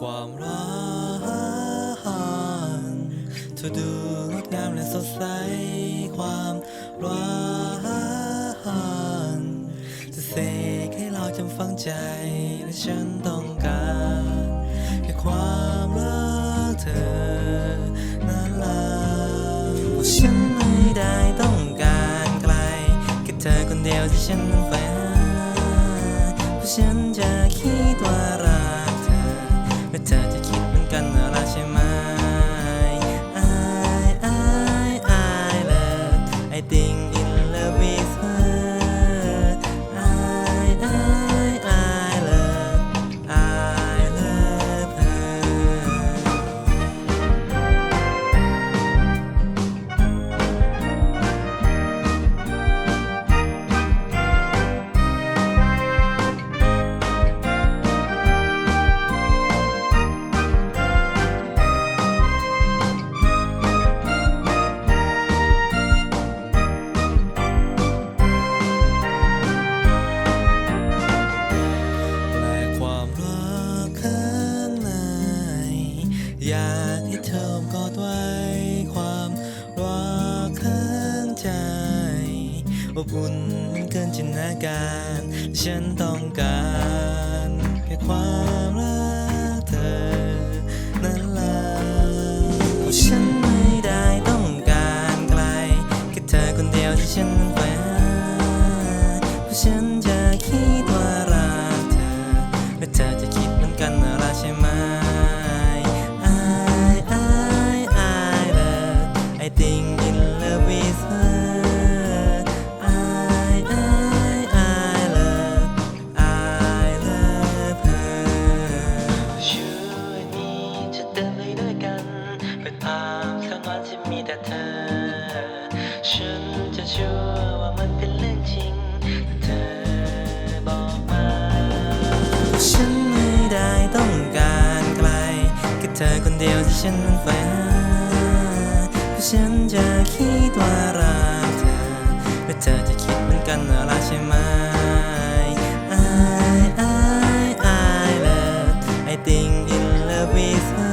ความรักเธอดูงดงามและสดใสความรักจะเสกให้เราจำฝังใจและฉันต้องการแค่ความรักเธอนั้นละเพราฉันไม่ได้ต้องการใครแค่เธอคนเดียวที่ฉันนั้นใฝ่หาเพราะฉันจะคิด แเธอกอดไว้ความรักข้างใจอบอุ่นมันเกินจินตนาการ ฉันต้องการแค่ความรักเธอ นั้นละเพราะฉันไม่ได้ต้องการใครแค่เธอคนเดียวที่ฉันนั้นใฝ่หาเพราะฉันจะคิดว่ารักเธอและเธอจะคิดเหมือนกันว่ารักใช่ไหม with her I I I love I love her ช่วยนี้จะเดินไปด้วยกันเป็นภาพสวรรค์ที่มีแต่เธอ ฉันจะเชื่อว่ามันเป็นเรื่องจริงเธอบอกมา ฉันไม่ได้ต้องการใครแค่เธอคนเดียวที่ฉันนั้นใฝ่หา ฉันจะคิดว่ารักเธอและเธอจะคิดเหมือนกันอะไรใช่ไหม I I I love I think in love with her